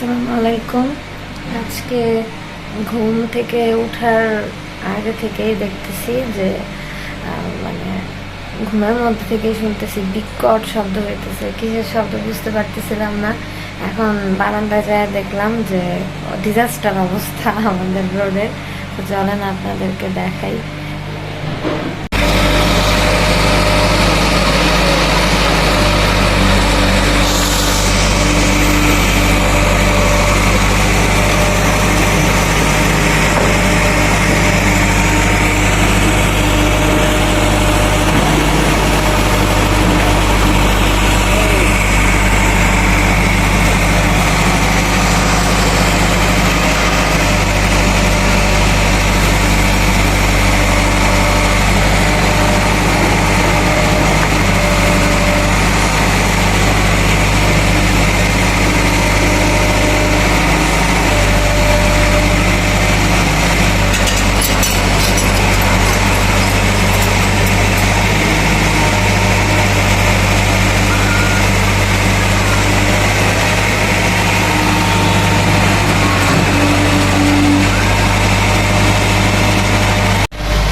আসসালামু আলাইকুম আজকে ঘুম থেকে ওঠার আগে থেকেই দেখতেছি যে মানে ঘুমের মধ্যে থেকেই শুনতেছি বিকট শব্দ হইতেছে। কিসের শব্দ বুঝতে পারতেছিলাম না। এখন বারান্দায় যায় দেখলাম যে ডিজাস্টার অবস্থা আমাদের রোডে চলেন আপনাদেরকে দেখাই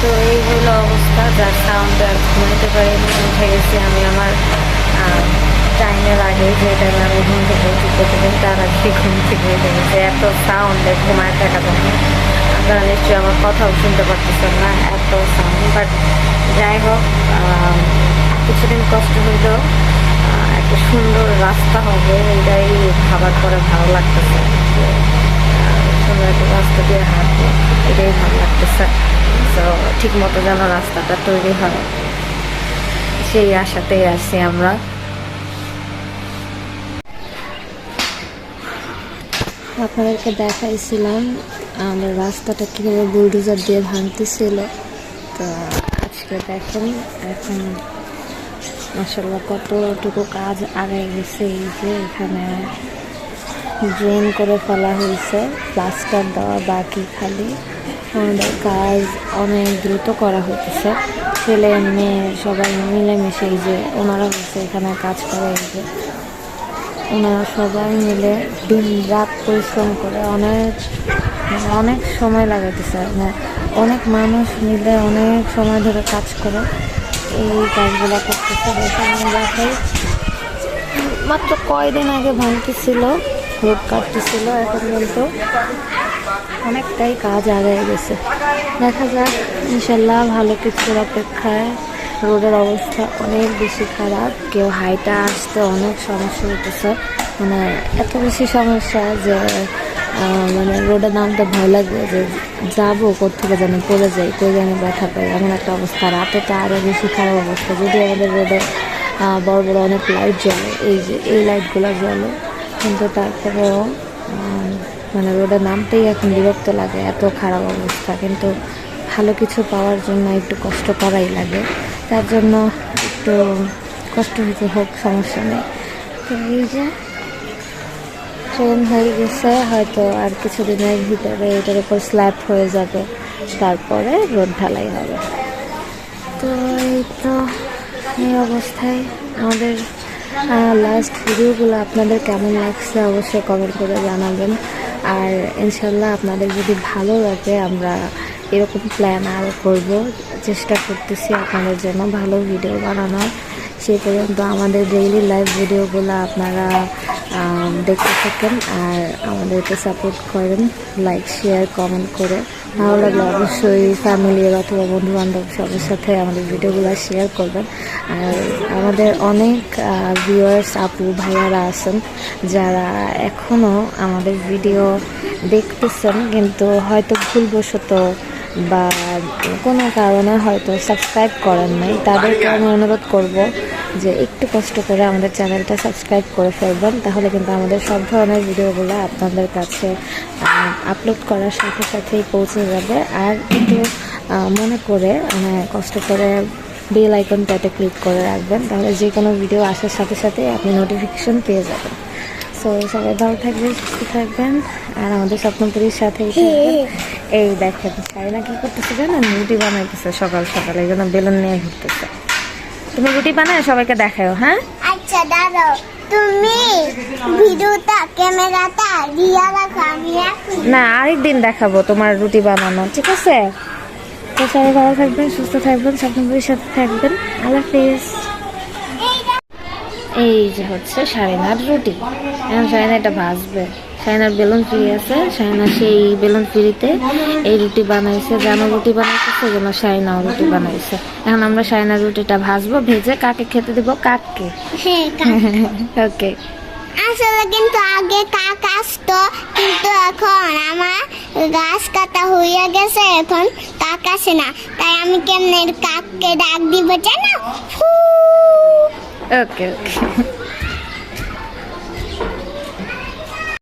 তো এই হলো অবস্থা যার সাউন্ড আর ঘুমাইতে পারিনি উঠে আমি আমার টাইমের আগে যে টাইমে আমি ঘুম থেকে উঠি প্রতিদিন তার আগে ঘুম থেকে উঠে এত সাউন্ডে ঘুমায় থাকা না আপনারা নিশ্চয়ই আমার কথাও শুনতে পারতেছেন না এত সাউন্ড বাট যাই হোক কিছুদিন কষ্ট হইলেও আহ, একটা সুন্দর রাস্তা হবে এটাই ভাবার পরে ভালো লাগতেছে। সুন্দর একটা রাস্তা দিয়ে হাঁটবো এটাই ভালো লাগতেছে। তো ঠিক মতো যেন রাস্তাটা তৈরি হয়। সেই আশাতেই আছি আমরা। আপনাদেরকে দেখাইছিলাম, আমাদের রাস্তাটা কীভাবে বুলডোজার দিয়ে ভাঙতেছিল। তো আজকে দেখেন, এখন মাসাল্লাহ কতটুকু কাজ আগে গেছে, এই যে এখানে ড্রেন করে ফেলা হয়েছে প্লাস্টার দেওয়া বাকি খালি। আমাদের কাজ অনেক দ্রুত করা হইতেছে। ছেলে, মেয়ে সবাই মিলেমিশে যে ওনারা হচ্ছে এখানে কাজ করে এই যে। ওনারা সবাই মিলে দিন রাত পরিশ্রম করে অনেক অনেক সময় লাগাইতেছে। মানে অনেক মানুষ মিলে অনেক সময় ধরে কাজ করে এই কাজগুলো করতেছে। দেখাই মাত্র কয়দিন আগে ভাঙতেছিল রোড কাটতেছিল, এখন কিন্তু অনেকটাই কাজ আগায় গেছে। দেখা যাক, ইনশাল্লাহ ভালো কিছুর অপেক্ষায়। রোডের অবস্থা অনেক বেশি খারাপ। কেউ হাইটা আসতে অনেক সমস্যা হতেছে মানে এত বেশি সমস্যা যে মানে রোডে নামতে ভয় লাগবে যে, যাব কোথেকে যেন পড়ে যাই, কই যেন ব্যথা পাই, এমন একটা অবস্থা। রাতে তো আরও বেশি খারাপ অবস্থা। যদি আমাদের রোডে বড় বড় অনেক লাইট জ্বলে, এই যে, এই লাইটগুলো জ্বলে, কিন্তু তারপরেও মানে রোডে নামটাই এখন বিরক্ত লাগে, এত খারাপ অবস্থা। কিন্তু ভালো কিছু পাওয়ার জন্য একটু কষ্ট করাই লাগে। তার জন্য একটু কষ্ট হতে হোক, সমস্যা নেই। তো এই যে ট্রেন হয়ে গেছে, হয়তো আর কিছুদিনের ভিতরে এটার উপর স্ল্যাব হয়ে যাবে। তারপরে রোড ঢালাই হবে। তো এই তো, এই অবস্থায় আমাদের লাস্ট ভিডিওগুলো আপনাদের কেমন লাগছে অবশ্যই কমেন্ট করে জানাবেন। আর ইনশাল্লাহ আপনাদের যদি ভালো লাগে, আমরা এরকম প্ল্যান আরও করব। চেষ্টা করতেছি আপনাদের জন্য ভালো ভিডিও বানানোর। সেই পর্যন্ত আমাদের ডেইলি লাইভ ভিডিওগুলো আপনারা দেখতে থাকেন আর আমাদেরকে সাপোর্ট করেন লাইক শেয়ার কমেন্ট করে। ভালো লাগলে অবশ্যই ফ্যামিলি অথবা বন্ধু বান্ধব সবার সাথে আমাদের ভিডিওগুলো শেয়ার করবেন। আর আমাদের অনেক ভিউয়ার্স আপু, ভাইয়ারা আছেন যারা এখনও আমাদের ভিডিও দেখতেছেন, কিন্তু হয়তো ভুলবশত বা কোনো কারণে হয়তো সাবস্ক্রাইব করেন নাই, তাদেরকে আমি অনুরোধ করব যে একটু কষ্ট করে আমাদের চ্যানেলটা সাবস্ক্রাইব করে ফেলবেন, তাহলে কিন্তু আমাদের সব ধরনের ভিডিওগুলো আপনাদের কাছে আপলোড করার সাথে সাথেই পৌঁছে যাবে। আর একটু মনে করে মানে কষ্ট করে বেল আইকনটাতে ক্লিক করে রাখবেন, তাহলে যে কোনো ভিডিও আসার সাথে সাথে আপনি নোটিফিকেশন পেয়ে যাবেন। সো সবাই ভালো থাকবেন সুস্থ থাকবেন আর আমাদের স্বপ্নপুরীর সাথেই এই দেখেন সাইনা কি করতেছে জানেন রুটি বানাইতেছে সকাল সকাল এই জন্য বেলুন নিয়ে ঘুরতেছে। তুমি রুটি বানায় সবাইকে দেখাও হ্যাঁ? আচ্ছা দাঁড়াও তুমি ভিডিওটা ক্যামেরাটা দিয়া রাখো আমি না আরেকদিন দেখাবো তোমার রুটি বানানো ঠিক আছে? তো সবাই ভালো থাকবেন সুস্থ থাকবেন স্বপ্নপুরীর সাথে থাকবেন। আল্লাহ হাফিজ। এই যে হচ্ছে সারিনার রুটি। এখন সারিনা এটা ভাজবে। সাইনার বেলুন ফ্রি আছে সাইনা সেই বেলুন ফ্রিতে এই রুটি বানাইছে জানো রুটি বানাইছে সেজন্য সাইনাও রুটি বানাইছে। এখন আমরা সাইনার রুটিটা ভাজবো ভেজে কাকে খেতে দিব? কাককে। হ্যাঁ ওকে আসলে কিন্তু আগে কাক আসতো কিন্তু এখন আমার গাছ কাটা হয়ে গেছে এখন কাক আসে না। তাই আমি কেমনে কাককে ডাক দিব জানো? OK OK